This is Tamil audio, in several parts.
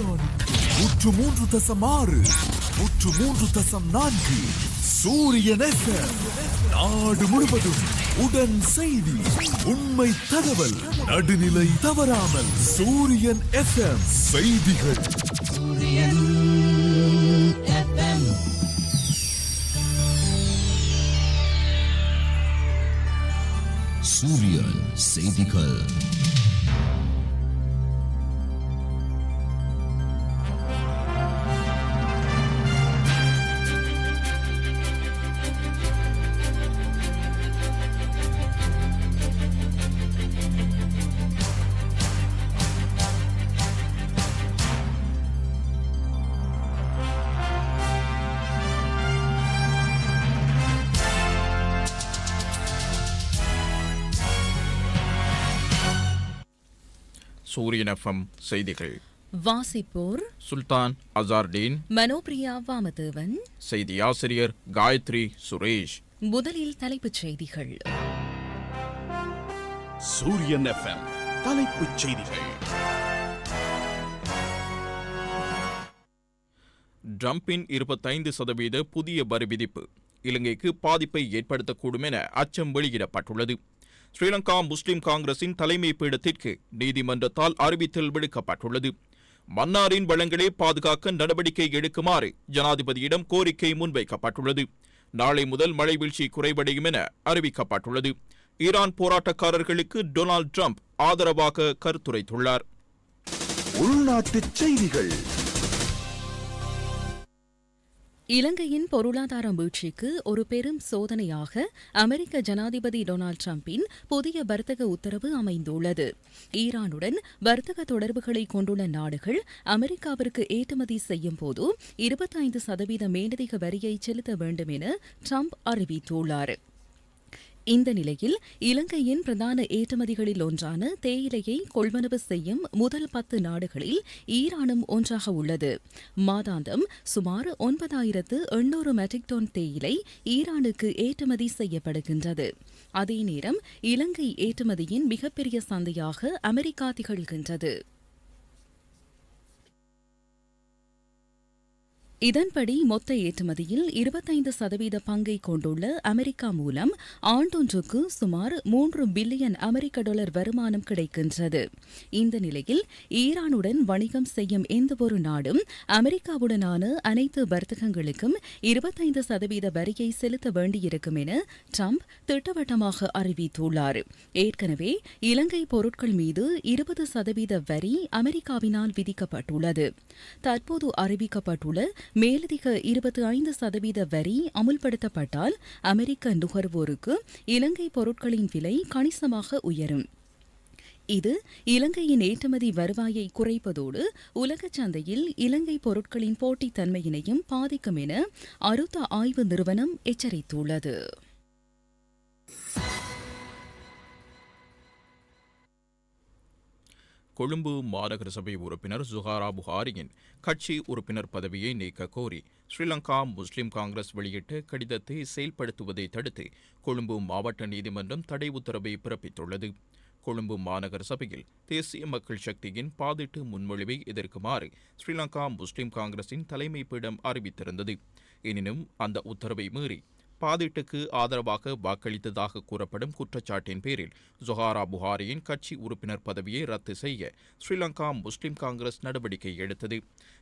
அவதானம் நூற்று மூன்று தசம் ஆறு நூற்று மூன்று தசம் நான்கு சூரியன் FM. நாடு முழுவதும் உடன் செய்தி உண்மை தகவல் நடுநிலை தவறாமல் சூரியன் எஃப்எம் செய்திகள். சூரியன் செய்திகள் சூரியன் எஃப்எம் செய்திகள். வாசிப்போர் சுல்தான் அசார்டீன். மனோபிரியா வாமதேவன். செய்தி ஆசிரியர் காயத்ரி சுரேஷ். முதலில் தலைப்புச் செய்திகள். சூரியன் எஃப்எம் தலைப்புச் செய்திகள். ட்ரம்பின் இருபத்தைந்து சதவீத புதிய வரி விதிப்பு. இலங்கைக்கு பாதிப்பை ஏற்படுத்தக்கூடும் என அச்சம் வெளியிடப்பட்டுள்ளது. ஸ்ரீலங்கா முஸ்லிம் காங்கிரசின் தலைமை பீடத்திற்கு நீதிமன்றத்தால் அறிவித்தல் விடுக்கப்பட்டுள்ளது. மன்னாரின் வளங்களை பாதுகாக்க நடவடிக்கை எடுக்குமாறு ஜனாதிபதியிடம் கோரிக்கை முன்வைக்கப்பட்டுள்ளது. நாளை முதல் மழை வீழ்ச்சி குறைவடையும் என அறிவிக்கப்பட்டுள்ளது. ஈரான் போராட்டக்காரர்களுக்கு டொனால்ட் ட்ரம்ப் ஆதரவாக கருத்துரைத்துள்ளார். உள்நாட்டுச் செய்திகள். இலங்கையின் பொருளாதார வீழ்ச்சிக்கு ஒரு பெரும் சோதனையாக அமெரிக்க ஜனாதிபதி டொனால்டு டிரம்பின் புதிய வர்த்தக உத்தரவு அமைந்துள்ளது. ஈரானுடன் வர்த்தக தொடர்புகளை கொண்டுள்ள நாடுகள் அமெரிக்காவிற்கு ஏற்றுமதி செய்யும் போது இருபத்தைந்து சதவீத மேலதிக வரியை செலுத்த வேண்டும் என ட்ரம்ப் அறிவித்துள்ளார். இந்த நிலையில் இலங்கையின் பிரதான ஏற்றுமதிகளில் ஒன்றான தேயிலையை கொள்வனவு செய்யும் முதல் பத்து நாடுகளில் ஈரானும் ஒன்றாக உள்ளது. மாதாந்தம் சுமார் ஒன்பதாயிரத்து எண்ணூறு மெட்ரிக் டன் தேயிலை ஈரானுக்கு ஏற்றுமதி செய்யப்படுகின்றது. அதே நேரம் இலங்கை ஏற்றுமதியின் மிகப்பெரிய சந்தையாக அமெரிக்கா திகழ்கின்றது. இதன்படி மொத்த ஏற்றுமதியில் இருபத்தைந்து சதவீத பங்கை கொண்டுள்ள அமெரிக்கா மூலம் ஆண்டொன்றுக்கு சுமார் மூன்று பில்லியன் அமெரிக்க டாலர் வருமானம் கிடைக்கின்றது. இந்த நிலையில் ஈரானுடன் வணிகம் செய்யும் எந்தவொரு நாடும் அமெரிக்காவுடனான அனைத்து வர்த்தகங்களுக்கும் இருபத்தைந்து சதவீத வரியை செலுத்த வேண்டியிருக்கும் என ட்ரம்ப் திட்டவட்டமாக அறிவித்துள்ளார். ஏற்கனவே இலங்கை பொருட்கள் மீது இருபது சதவீத வரி அமெரிக்காவினால் விதிக்கப்பட்டுள்ளது. தற்போது அறிவிக்கப்பட்டுள்ள மேலதிக இருபத்தி ஐந்து சதவீத வரி அமுல்படுத்தப்பட்டால் அமெரிக்க நுகர்வோருக்கு இலங்கை பொருட்களின் விலை கணிசமாக உயரும். இது இலங்கையின் ஏற்றுமதி வருவாயை குறைப்பதோடு உலக சந்தையில் இலங்கை பொருட்களின் போட்டித்தன்மையினையும் பாதிக்கும் என அருத்த ஆய்வு நிறுவனம் எச்சரித்துள்ளது. கொழும்பு மாநகர சபை உறுப்பினர் சுஹாரா புகாரியின் கட்சி உறுப்பினர் பதவியை நீக்க கோரி ஸ்ரீலங்கா முஸ்லிம் காங்கிரஸ் வெளியிட்ட கடிதத்தை செயல்படுத்துவதை தடுத்து கொழும்பு மாவட்ட நீதிமன்றம் தடை உத்தரவை பிறப்பித்துள்ளது. கொழும்பு மாநகர சபையில் தேசிய மக்கள் சக்தியின் பாதிட்டு முன்மொழிவை எதிர்க்குமாறு ஸ்ரீலங்கா முஸ்லிம் காங்கிரசின் தலைமை பீடம் அறிவித்திருந்தது. எனினும் அந்த உத்தரவை மீறி பாதிட்டுக்கு ஆதரவாக வாக்களித்ததாக கூறப்படும் குற்றச்சாட்டின் பேரில் ஜொஹாரா புகாரியின் கட்சி உறுப்பினர் பதவியை ரத்து செய்ய ஸ்ரீலங்கா முஸ்லிம் காங்கிரஸ் நடவடிக்கை எடுத்தது.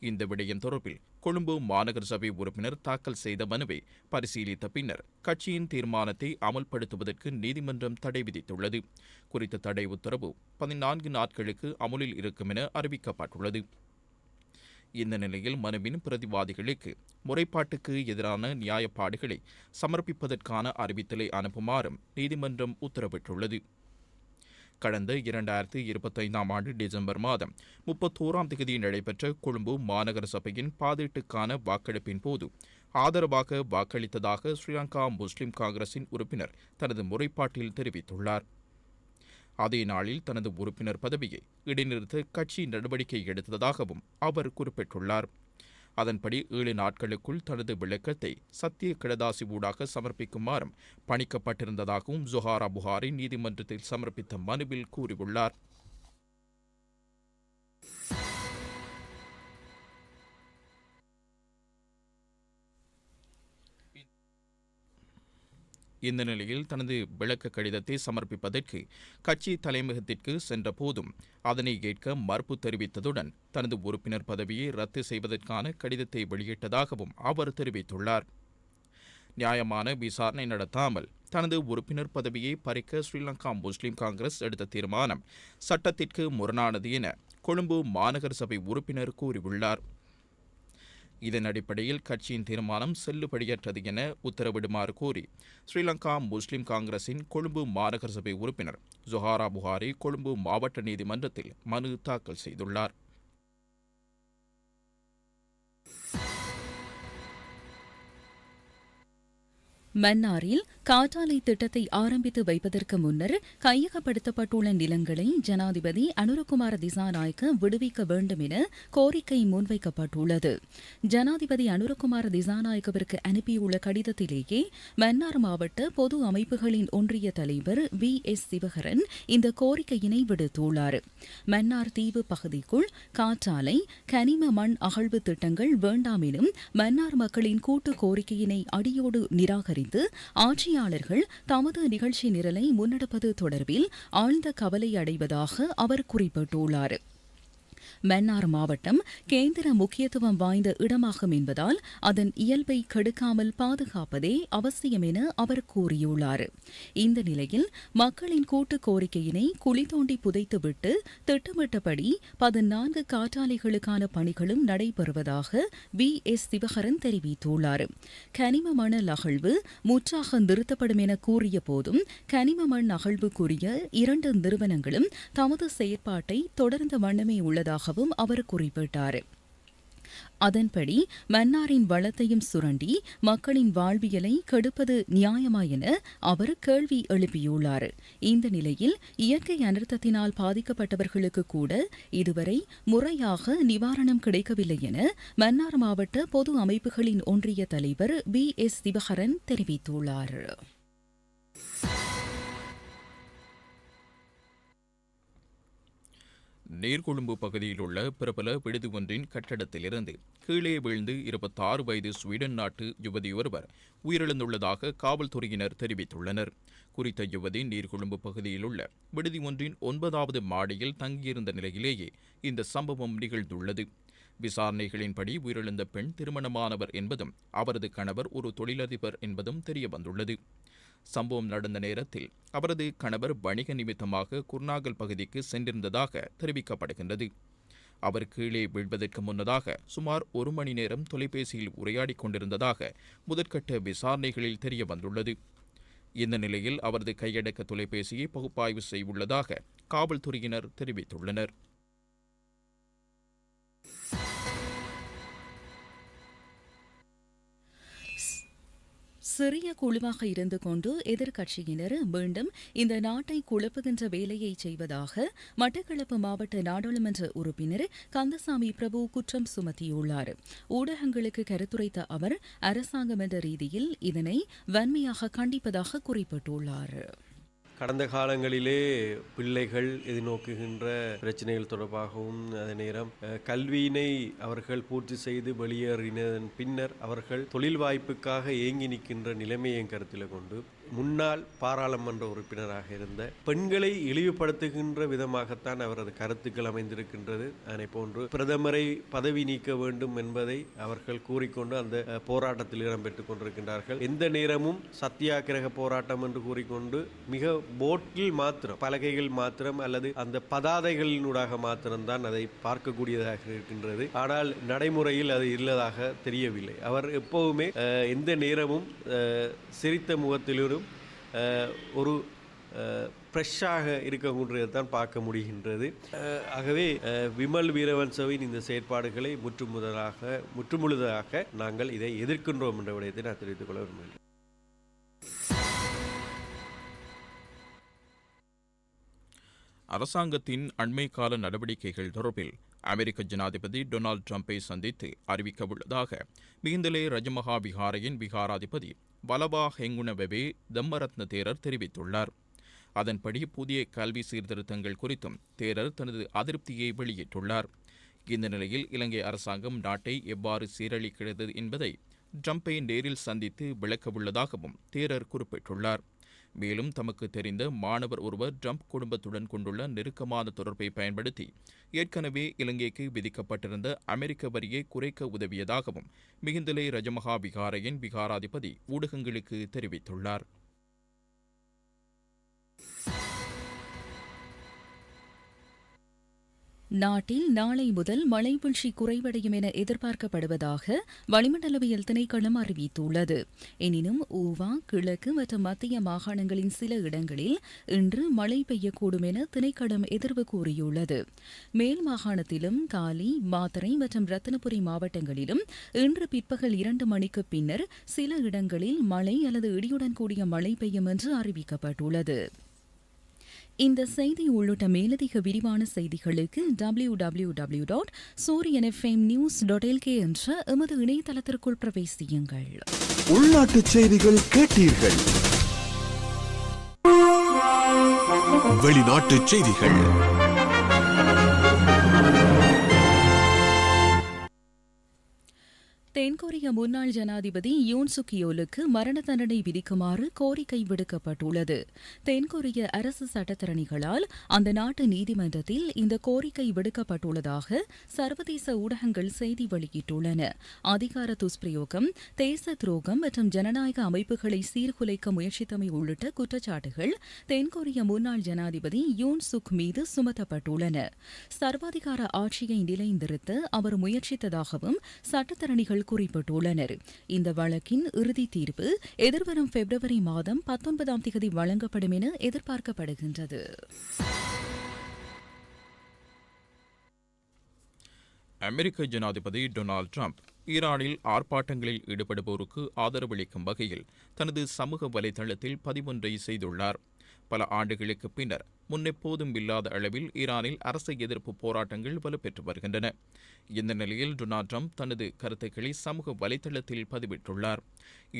இந்த விடயம் தொடர்பில் கொழும்பு மாநகர சபை உறுப்பினர் தாக்கல் செய்த மனுவை பரிசீலித்த பின்னர் கட்சியின் தீர்மானத்தை அமல்படுத்துவதற்கு நீதிமன்றம் தடை விதித்துள்ளது. குறித்த தடை உத்தரவு பதினான்கு நாட்களுக்கு அமுலில் இருக்கும் என அறிவிக்கப்பட்டுள்ளது. இந்த நிலையில் மனுவின் பிரதிவாதிகளுக்கு முறைப்பாட்டுக்கு எதிரான நியாயப்பாடுகளை சமர்ப்பிப்பதற்கான அறிவித்தலை அனுப்புமாறும் நீதிமன்றம் உத்தரவிட்டுள்ளது. கடந்த இரண்டாயிரத்து இருபத்தைந்தாம் ஆண்டு டிசம்பர் மாதம் முப்பத்தோராம் தேதி நடைபெற்ற கொழும்பு மாநகர சபையின் பாதீட்டுக்கான வாக்கெடுப்பின் போது ஆதரவாக வாக்களித்ததாக ஸ்ரீலங்கா முஸ்லிம் காங்கிரசின் உறுப்பினர் தனது முறைப்பாட்டில் தெரிவித்துள்ளார். அதே நாளில் தனது உறுப்பினர் பதவியை இடைநிறுத்த கட்சி நடவடிக்கை எடுத்ததாகவும் அவர் குறிப்பிட்டுள்ளார். அதன்படி ஏழு நாட்களுக்குள் தனது விளக்கத்தை சத்திய கிடதாசி ஊடாக சமர்ப்பிக்குமாறும் பணிக்கப்பட்டிருந்ததாகவும் ஜொஹாரா புகாரி நீதிமன்றத்தில் சமர்ப்பித்த மனுவில் கூறியுள்ளார். இந்த நிலையில் தனது விளக்க கடிதத்தை சமர்ப்பிப்பதற்கு கட்சி தலைமையகத்திற்கு சென்ற போதும் அதனை ஏற்க மறுப்பு தெரிவித்ததுடன் தனது உறுப்பினர் பதவியை ரத்து செய்வதற்கான கடிதத்தை வெளியிட்டதாகவும் அவர் தெரிவித்துள்ளார். நியாயமான விசாரணை நடத்தாமல் தனது உறுப்பினர் பதவியை பறிக்க ஸ்ரீலங்கா முஸ்லிம் காங்கிரஸ் எடுத்த தீர்மானம் சட்டத்திற்கு முரணானது என கொழும்பு மாநகர சபை உறுப்பினர் கூறியுள்ளார். இதன் அடிப்படையில் கட்சியின் தீர்மானம் செல்லுபடியற்றது என உத்தரவிடுமாறு கோரி ஸ்ரீலங்கா முஸ்லிம் காங்கிரசின் கொழும்பு மாநகர சபை உறுப்பினர் ஜொஹாரா புகாரி கொழும்பு மாவட்ட நீதிமன்றத்தில் மனு தாக்கல் செய்துள்ளார். மன்னாரில் காற்றாலை திட்டத்தை ஆரம்பித்து வைப்பதற்கு முன்னர் கையகப்படுத்தப்பட்டுள்ள நிலங்களை ஜனாதிபதி அனுரகுமார திசாநாயக்க விடுவிக்க வேண்டும் என கோரிக்கை முன்வைக்கப்பட்டுள்ளது. ஜனாதிபதி அனுரகுமார திசாநாயக்கவிற்கு அனுப்பியுள்ள கடிதத்திலேயே மன்னார் மாவட்ட பொது அமைப்புகளின் ஒன்றிய தலைவர் வி. எஸ். சிவகரன் இந்த கோரிக்கையினை விடுத்துள்ளார். மன்னார் தீவு பகுதிக்குள் காற்றாலை கனிம மண் அகழ்வு திட்டங்கள் வேண்டாம் எனும் மன்னார் மக்களின் கூட்டு கோரிக்கையினை அடியோடு நிராகரித்து ஆட்சியாளர்கள் தமது நிகழ்ச்சி நிரலை முன்னெடுப்பது தொடர்பில் ஆழ்ந்த கவலை அடைவதாக அவர் குறிப்பிட்டுள்ளார். மன்னார் மாவட்டம் கேந்திர முக்கியத்துவம் வாய்ந்த இடமாகும் என்பதால் அதன் இயல்பை கெடுக்காமல் பாதுகாப்பதே அவசியம் என அவர் கூறியுள்ளார். இந்த நிலையில் மக்களின் கூட்டு கோரிக்கையினை குழி தோண்டி புதைத்துவிட்டு திட்டமிட்டபடி பதினான்கு காற்றாலைகளுக்கான பணிகளும் நடைபெறுவதாக வி. எஸ். சிவகரன் தெரிவித்துள்ளார். கனிம மணல் அகழ்வு முற்றாக நிறுத்தப்படும் என கூறிய போதும் கனிம மண் அகழ்வுக்குரிய இரண்டு நிறுவனங்களும் தமது செயற்பாட்டை தொடர்ந்த வண்ணமே இருப்பதாகவும் அவர் குறிப்பிட்டார். அதன்படி மன்னாரின் வளத்தையும் சுரண்டி மக்களின் வாழ்வியலை கெடுப்பது நியாயமா என அவர் கேள்வி எழுப்பியுள்ளார். இந்த நிலையில் இயற்கை அனர்த்தத்தினால் பாதிக்கப்பட்டவர்களுக்கு கூட இதுவரை முறையாக நிவாரணம் கிடைக்கவில்லை என மன்னார் மாவட்ட பொது அமைப்புகளின் ஒன்றிய தலைவர் பி எஸ் சிவஹரன் தெரிவித்துள்ளார். நீர்கொழும்பு பகுதியில் உள்ள பிரபல விடுதி ஒன்றின் கட்டடத்திலிருந்து கீழே வீழ்ந்து இருபத்தாறு வயது ஸ்வீடன் நாட்டு யுவதி ஒருவர் உயிரிழந்துள்ளதாக காவல்துறையினர் தெரிவித்துள்ளனர். குறித்த யுவதி நீர்கொழும்பு பகுதியில் உள்ள விடுதி ஒன்றின் ஒன்பதாவது மாடியில் தங்கியிருந்த நிலையிலேயே இந்த சம்பவம் நிகழ்ந்துள்ளது. விசாரணைகளின்படி உயிரிழந்த பெண் திருமணமானவர் என்பதும் அவரது கணவர் ஒரு தொழிலதிபர் என்பதும் தெரியவந்துள்ளது. சம்பவம் நடந்த நேரத்தில் அவரது கணவர் வணிக நிமித்தமாக குர்நாகல் பகுதிக்கு சென்றிருந்ததாக தெரிவிக்கப்படுகின்றது. அவர் கீழே வீழ்வதற்கு முன்னதாக சுமார் ஒரு மணி நேரம் தொலைபேசியில் உரையாடிக் கொண்டிருந்ததாக முதற்கட்ட விசாரணைகளில் தெரிய வந்துள்ளது இந்த நிலையில் அவரது கையடக்க தொலைபேசியை பகுப்பாய்வு செய்துள்ளதாக காவல்துறையினர் தெரிவித்துள்ளனர். சிறிய குழுவாக இருந்து கொண்டு எதிர்க்கட்சியினர் மீண்டும் இந்த நாட்டை குழப்புகின்ற வேலையை செய்வதாக மட்டக்களப்பு மாவட்ட நாடாளுமன்ற உறுப்பினர் கந்தசாமி பிரபு குற்றம் சுமத்தியுள்ளார். ஊடகங்களுக்கு கருத்துரைத்த அவர் அரசாங்கம் என்ற ரீதியில் இதனை வன்மையாக கண்டிப்பதாக குறிப்பிட்டுள்ளார். கடந்த காலங்களிலே பிள்ளைகள் எதிர்நோக்குகின்ற பிரச்சனைகள் தொடர்பாகவும் அதே நேரம் கல்வியினை அவர்கள் பூர்த்தி செய்து வெளியேறினதன் பின்னர் அவர்கள் தொழில் வாய்ப்புக்காக ஏங்கி நிற்கின்ற நிலைமையை கருத்தில் கொண்டு முன்னாள் பாராளுமன்ற உறுப்பினராக இருந்த பெண்களை இழிவுபடுத்துகின்ற விதமாகத்தான் அவரது கருத்துக்கள் அமைந்திருக்கின்றது. அதனை போன்று பிரதமரை பதவி நீக்க வேண்டும் என்பதை அவர்கள் கூறிக்கொண்டு அந்த போராட்டத்தில் இடம்பெற்றுக் கொண்டிருக்கின்றார்கள். எந்த நேரமும் சத்தியாகிரக போராட்டம் என்று கூறிக்கொண்டு மிக போட்டில் மாத்திரம் பலகைகள் மாத்திரம் அல்லது அந்த பதாதைகளினூடாக மாத்திரம்தான் அதை பார்க்கக்கூடியதாக இருக்கின்றது. ஆனால் நடைமுறையில் அது இல்லதாக தெரியவில்லை. அவர் எப்போவுமே எந்த நேரமும் சிரித்த முகத்திலும் ஒரு ஃப்ரெஷ்ஷாக இருக்கக்கூடியதை தான் பார்க்க முடிகின்றது. ஆகவே விமல் வீரவன்சவின் இந்த செயற்பாடுகளை முற்றுமுதலாக முற்றுமுழுதாக நாங்கள் இதை எதிர்க்கின்றோம் என்ற விடயத்தை நான் தெரிவித்துக் கொள்ள விரும்புகிறேன். அரசாங்கத்தின் அண்மை கால நடவடிக்கைகள் தொடர்பில் அமெரிக்க ஜனாதிபதி டொனால்ட் ட்ரம்பை சந்தித்து அறிவிக்கவுள்ளதாக மிகுந்தலே ரஜமகா விகாரையின் விகாராதிபதி வலபா ஹெங்குணவெவே தம்மரத்ன தேரர் தெரிவித்துள்ளார். அதன்படி புதிய கல்வி சீர்திருத்தங்கள் குறித்தும் தேரர் தனது அதிருப்தியை வெளியிட்டுள்ளார். இந்த நிலையில் இலங்கை அரசாங்கம் நாட்டை எவ்வாறு சீரழிக்கிறது என்பதை ட்ரம்பை நேரில் சந்தித்து விளக்கவுள்ளதாகவும் தேரர் குறிப்பிட்டுள்ளார். மேலும் தமக்கு தெரிந்த மாணவர் ஒருவர் ட்ரம்ப் குடும்பத்துடன் கொண்டுள்ள நெருக்கமான தொடர்பை பயன்படுத்தி ஏற்கனவே இலங்கைக்கு விதிக்கப்பட்டிருந்த அமெரிக்க வரியை குறைக்க உதவியதாகவும் மிகுந்தலை ரஜமகா விகாரையின் விகாராதிபதி ஊடகங்களுக்கு தெரிவித்துள்ளார். நாட்டில் நாளை முதல் மழை வீழ்ச்சி குறைவடையும் என எதிர்பார்க்கப்படுவதாக வளிமண்டலவியல் திணைக்களம் அறிவித்துள்ளது. எனினும் ஊவா கிழக்கு மற்றும் மத்திய மாகாணங்களின் சில இடங்களில் இன்று மழை பெய்யக்கூடும் என திணைக்களம் எதிர்வு கூறியுள்ளது. மேல் மாகாணத்திலும் காலி மாத்தரை மற்றும் ரத்தினபுரி மாவட்டங்களிலும் இன்று பிற்பகல் இரண்டு மணிக்கு பின்னர் சில இடங்களில் மழை அல்லது இடியுடன் கூடிய மழை பெய்யும் என்று அறிவிக்கப்பட்டுள்ளது. இந்த செய்தி உள்ளிட்ட மேலதிக விரிவான செய்திகளுக்கு W W W dot Sooriyan FM news dot LK என்ற எமது இணையதளத்திற்குள் பிரவேசியுங்கள். உள்நாட்டு செய்திகள் கேட்டீர்கள். வெளிநாட்டு செய்திகள். தென்கொரிய முன்னாள் ஜனாதிபதி யூன் சுக்கியோலுக்கு மரண தண்டனை விதிக்குமாறு கோரிக்கை விடுக்கப்பட்டுள்ளது. தென்கொரிய அரசு சட்டத்தரணிகளால் அந்த நாட்டு நீதிமன்றத்தில் இந்த கோரிக்கை விடுக்கப்பட்டுள்ளதாக சர்வதேச ஊடகங்கள் செய்தி வெளியிட்டுள்ளன. அதிகார துஷ்பிரயோகம் தேச துரோகம் மற்றும் ஜனநாயக அமைப்புகளை சீர்குலைக்க முயற்சித்தமை உள்ளிட்ட குற்றச்சாட்டுகள் தென்கொரிய முன்னாள் ஜனாதிபதி யூன் சுக் மீது சுமத்தப்பட்டுள்ளன. சர்வாதிகார ஆட்சியை நிலைநிறுத்த அவர் முயற்சித்ததாகவும் சட்டத்தரணிகள் நீதிபதிகள் குறிப்பிட்டுள்ளனர். இந்த வழக்கின் இறுதி தீர்ப்பு எதிர்வரும் பிப்ரவரி மாதம் பத்தொன்பதாம் தேதி வழங்கப்படும் என எதிர்பார்க்கப்படுகின்றது. அமெரிக்க ஜனாதிபதி டொனால்ட் ட்ரம்ப் ஈரானில் ஆர்ப்பாட்டங்களில் ஈடுபடுவோருக்கு ஆதரவளிக்கும் வகையில் தனது சமூக வலைதளத்தில் பதிவொன்றை செய்துள்ளார். பல ஆண்டுகளுக்கு பின்னர் முன்னெப்போதும் இல்லாத அளவில் ஈரானில் அரசு எதிர்ப்பு போராட்டங்கள் வலுப்பெற்று வருகின்றன. இந்த நிலையில் டொனால்ட் ட்ரம்ப் தனது கருத்துக்களை சமூக வலைதளத்தில் பதிவிட்டுள்ளார்.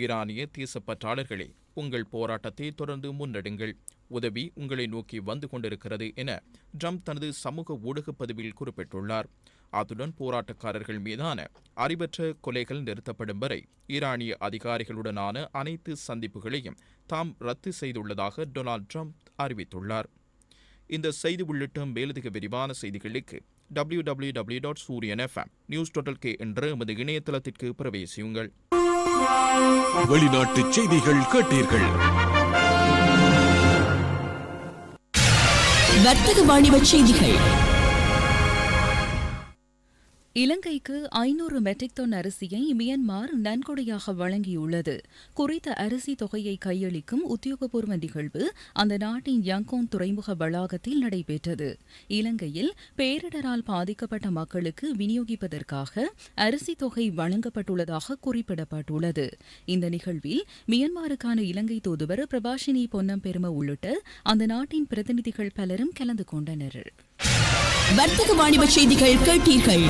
ஈரானிய தேசப்பற்றாளர்களே உங்கள் போராட்டத்தை தொடர்ந்து முன்னெடுங்கள். உதவி உங்களை நோக்கி வந்து கொண்டிருக்கிறது என ட்ரம்ப் தனது சமூக ஊடக பதிவில் குறிப்பிட்டுள்ளார். அத்துடன் போராட்டக்காரர்கள் மீதான அறிவற்ற கொலைகள் நிறுத்தப்படும் வரை ஈரானிய அதிகாரிகளுடனான அனைத்து சந்திப்புகளையும் தாம் ரத்து செய்துள்ளதாக டொனால்ட் ட்ரம்ப் அறிவித்துள்ளார். இந்த செய்தி உள்ளிட்ட மேலதிக விரிவான செய்திகளுக்கு W W W dot Sooriyan FM news dot L K என்ற எமது இணையதளத்திற்கு பிரவேசியுங்கள். வெளிநாட்டு செய்திகள் கேட்டீர்கள். வர்த்தக வாணிப செய்திகள். இலங்கைக்கு ஐநூறு மெட்ரிக் டன் அரிசியை மியன்மார் நன்கொடையாக வழங்கியுள்ளது. குறித்த அரிசி தொகையை கையளிக்கும் உத்தியோகபூர்வ நிகழ்வு அந்த நாட்டின் யங்கோன் துறைமுக வளாகத்தில் நடைபெற்றது. இலங்கையில் பேரிடரால் பாதிக்கப்பட்ட மக்களுக்கு விநியோகிப்பதற்காக அரிசி தொகை வழங்கப்பட்டுள்ளதாக குறிப்பிடப்பட்டுள்ளது. இந்த நிகழ்வில் மியன்மாருக்கான இலங்கை தூதுவர் பிரபாஷினி பொன்னம்பெரும உள்ளிட்ட அந்த நாட்டின் பிரதிநிதிகள் பலரும் கலந்து கொண்டனர். வர்த்தக வாணிப செய்திகள் கேட்டீர்கள்.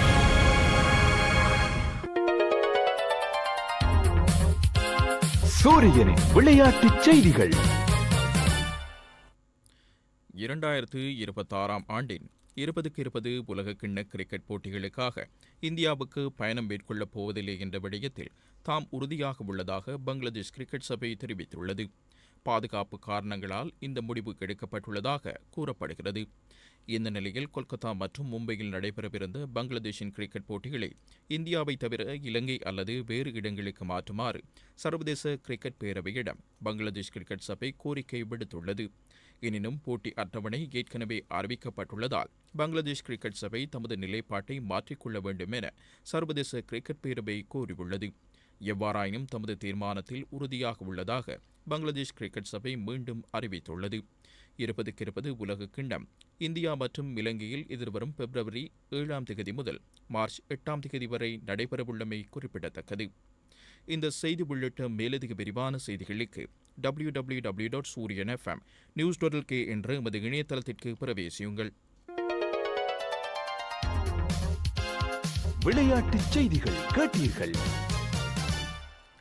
சூரியனின் விளையாட்டுச் செய்திகள். இரண்டாயிரத்து இருபத்தாறாம் ஆண்டின் இருபதுக்கு இருபது உலகக்கிண்ண கிரிக்கெட் போட்டிகளுக்காக இந்தியாவுக்கு பயணம் மேற்கொள்ளப் போவதில்லை என்ற விடயத்தில் தாம் உறுதியாக உள்ளதாக பங்களாதேஷ் கிரிக்கெட் சபை தெரிவித்துள்ளது. பாதுகாப்பு காரணங்களால் இந்த முடிவு எடுக்கப்பட்டுள்ளதாக கூறப்படுகிறது. இந்த நிலையில் கொல்கத்தா மற்றும் மும்பையில் நடைபெறவிருந்த பங்களாதேஷின் கிரிக்கெட் போட்டிகளை இந்தியாவை தவிர இலங்கை அல்லது வேறு இடங்களுக்கு மாற்றுமாறு சர்வதேச கிரிக்கெட் பேரவையிடம் பங்களாதேஷ் கிரிக்கெட் சபை கோரிக்கை விடுத்துள்ளது. எனினும் போட்டி அட்டவணை ஏற்கனவே அறிவிக்கப்பட்டுள்ளதால் பங்களாதேஷ் கிரிக்கெட் சபை தமது நிலைப்பாட்டை மாற்றிக்கொள்ள வேண்டும் என சர்வதேச கிரிக்கெட் பேரவை கோரியுள்ளது எவ்வாறாயினும் தமது தீர்மானத்தில் உறுதியாக உள்ளதாக பங்களாதேஷ் கிரிக்கெட் சபை மீண்டும் அறிவித்துள்ளது. இருபதுக்கு இருபது உலக கிண்ணம். இந்தியா மற்றும் இலங்கையில் எதிர்வரும் பிப்ரவரி ஏழாம் தேதி முதல் மார்ச் எட்டாம் தேதி வரை நடைபெறவுள்ளமை குறிப்பிடத்தக்கது. இந்த செய்தி உள்ளிட்ட மேலதிக விரிவான செய்திகளுக்கு W W W dot Sooriyan FM news dot L K என்ற எமது இணையதளத்திற்கு பிரவேசியுங்கள். விளையாட்டுச் செய்திகள் கேட்டீர்கள்.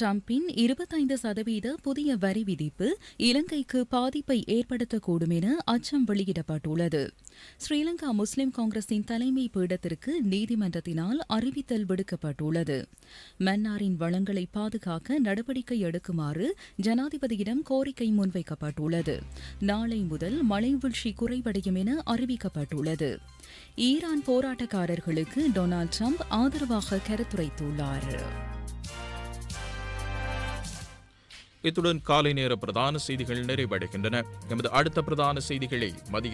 டிரம்பின் இருபத்தைந்து சதவீத புதிய வரி விதிப்பு இலங்கைக்கு பாதிப்பை ஏற்படுத்தக்கூடும் என அச்சம் வெளியிடப்பட்டுள்ளது. ஸ்ரீலங்கா முஸ்லிம் காங்கிரசின் தலைமை பீடத்திற்கு நீதிமன்றத்தினால் அறிவித்தல் விடுக்கப்பட்டுள்ளது. மன்னாரின் வளங்களை பாதுகாக்க நடவடிக்கை எடுக்குமாறு ஜனாதிபதியிடம் கோரிக்கை முன்வைக்கப்பட்டுள்ளது. நாளை முதல் மழைவீழ்ச்சி குறைவடையும் என அறிவிக்கப்பட்டுள்ளது. ஈரான் போராட்டக்காரர்களுக்கு டொனால்ட் ட்ரம்ப் ஆதரவாக கருத்துரைத்துள்ளார். இத்துடன் காலை நேர பிரதான செய்திகள் நிறைவடைகின்றன. எமது அடுத்த பிரதான செய்திகளை மதிய